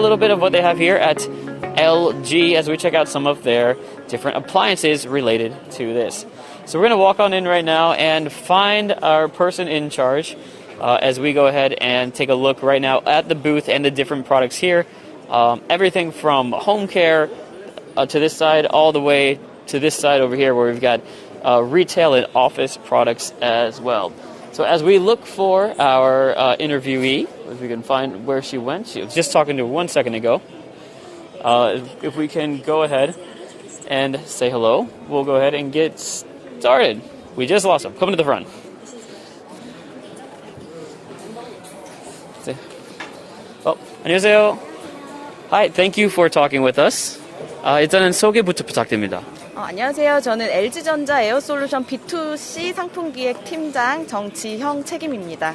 a little bit of what they have here at LG as we check out some of their different appliances related to this. So we're going to walk on in right now and find our person in charge uh, as we go ahead and take a look right now at the booth and the different products here. Um, everything from home care uh, to this side, all the way to this side over here, where we've got uh, retail and office products as well. So as we look for our uh, interviewee, if we can find where she went, she was just talking to her one second ago. Uh, if we can go ahead and say hello, we'll go ahead and get started. We just lost him. Come to the front. 어, 안녕하세요. Hi, thank you for talking with us. 아, 일단은 소개부터 부탁드립니다. 어, 안녕하세요. 저는 LG전자 에어솔루션 B2C 상품 기획 팀장 정지형 책임입니다.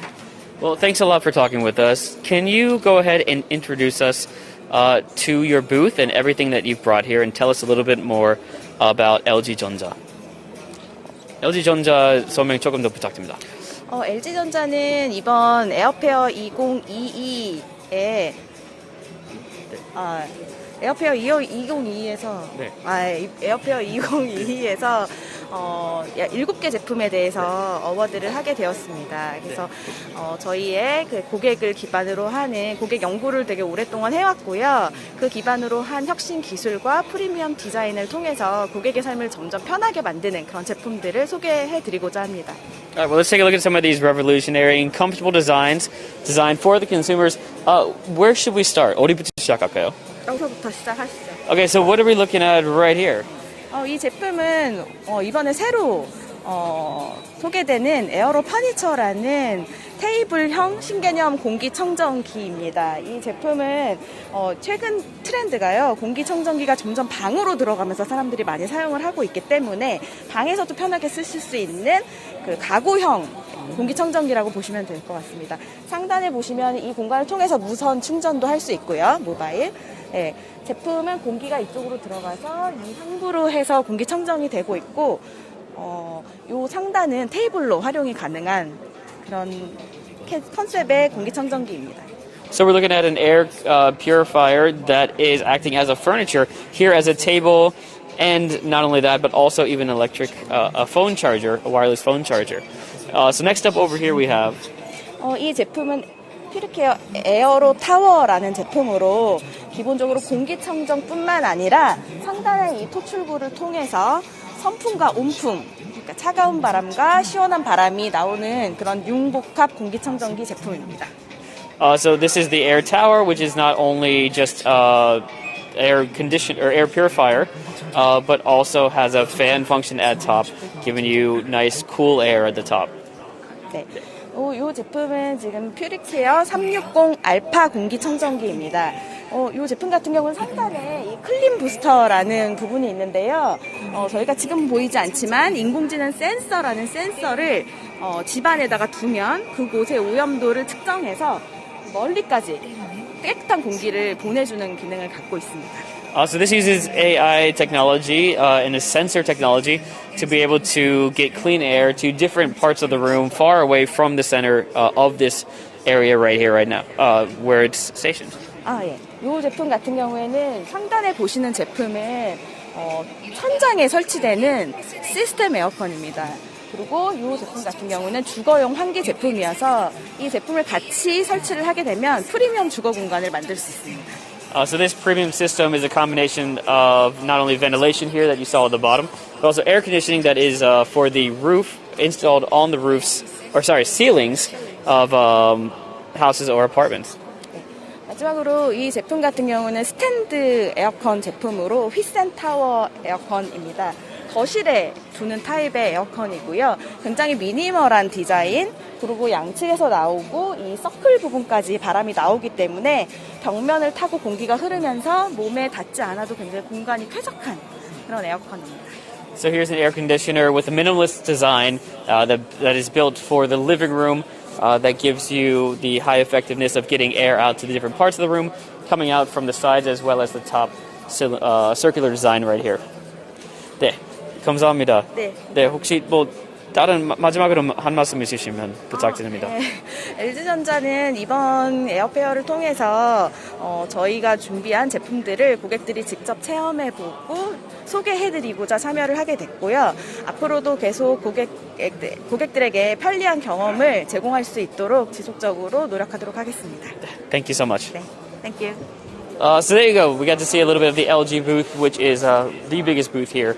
Well, thanks a lot for talking with us. Can you go ahead and introduce us uh, to your booth and everything that you've brought here and tell us a little bit more about LG 전자? LG 전자 설명 조금 더 부탁드립니다. 어, LG전자는 이번 에어페어 2022에 아, 에어페어 2022에서 네. 아, 이- 에어페어 2022에서 어, 7개 제품에 대해서 어워드를 하게 되었습니다. 그래서 어, 저희의 그 고객을 기반으로 하는 고객 연구를 되게 오랫동안 해왔고요. 그 기반으로 한 혁신 기술과 프리미엄 디자인을 통해서 고객의 삶을 점점 편하게 만드는 그런 제품들을 소개해 드리고자 합니다. All right, well, let's take a look at some of these revolutionary and comfortable designs designed for the consumers. Uh, where should we start? 시작할까요? 여기서부터 시작하시죠. Okay, so what are we looking at right here? 어, 이 제품은 어, 이번에 새로 어, 소개되는 에어로 파니처라는 테이블형 신개념 공기청정기입니다. 이 제품은 어, 최근 트렌드가요. 공기청정기가 점점 방으로 들어가면서 사람들이 많이 사용을 하고 있기 때문에 방에서도 편하게 쓰실 수 있는 그 가구형 공기청정기라고 보시면 될 것 같습니다. 상단에 보시면 이 공간을 통해서 무선 충전도 할 수 있고요. 모바일. 예, 제품은 공기가 이쪽으로 들어가서 이 상부로 해서 공기청정이 되고 있고, 어, 요 상단은 테이블로 활용이 가능한 그런 캐- 컨셉의 공기청정기입니다. So we're looking at an air uh, purifier that is acting as a furniture here as a table, and not only that, but also even electric uh, a phone charger, a wireless phone charger. Uh, so next up over here we have 어, 이 제품은 퓨리케어 에어로 타워라는 제품으로 기본적으로 공기청정뿐만 아니라 상단의 이 토출구를 통해서 선풍과 온풍, 그러니까 차가운 바람과 시원한 바람이 나오는 그런 융복합 공기청정기 제품입니다. Uh, so this is the air tower, which is not only just uh, air condition or air purifier, uh, but also has a fan function at top, giving you nice cool air at the top. 네. 어, 이 제품은 지금 퓨리케어 360 알파 공기청정기입니다. 어, 이 제품 같은 경우는 상단에 이 클린 부스터라는 부분이 있는데요. 어, 저희가 지금 보이지 않지만 인공지능 센서라는 센서를 어, 집안에다가 두면 그곳의 오염도를 측정해서 멀리까지 깨끗한 공기를 보내주는 기능을 갖고 있습니다. Uh, so this uses AI technology uh, and a sensor technology to be able to get clean air to different parts of the room, far away from the center uh, of this area right here, right now, uh, where it's stationed. 아, 예. 이 제품 같은 경우에는 상단에 보시는 제품은 어, 천장에 설치되는 시스템 에어컨입니다. 그리고 이 제품 같은 경우는 주거용 환기 제품이어서 이 제품을 같이 설치를 하게 되면 프리미엄 주거 공간을 만들 수 있습니다. Uh, so this premium system is a combination of not only ventilation here that you saw at the bottom, but also air conditioning that is uh, for the roof installed on the roofs, or sorry, ceilings of um, houses or apartments. 마지막으로 이 제품 같은 경우는 스탠드 에어컨 제품으로 휘센 타워 에어컨입니다. 거실에 두는 타입의 에어컨이고요. 굉장히 미니멀한 디자인, 그리고 양측에서 나오고 이 서클 부분까지 바람이 나오기 때문에 벽면을 타고 공기가 흐르면서 몸에 닿지 않아도 굉장히 공간이 쾌적한 그런 에어컨입니다. So here's an air conditioner with a minimalist design uh, that, that is built for the living room uh, that gives you the high effectiveness of getting air out to the different parts of the room, coming out from the sides as well as the top uh, circular design right here. 네, 감사합니다. 네. 네, 혹시 뭐 다른 마- 마지막으로 한 말씀 있으시면 부탁드립니다. 네. LG전자는 이번 에어페어를 통해서 어, 저희가 준비한 제품들을 고객들이 직접 체험해보고 소개해드리고자 참여를 하게 됐고요. 앞으로도 계속 고객, 고객들에게 편리한 경험을 제공할 수 있도록 지속적으로 노력하도록 하겠습니다. Thank you so much. 네, thank you. Uh, so there you go. We got to see a little bit of the LG booth, which is uh, the biggest booth here.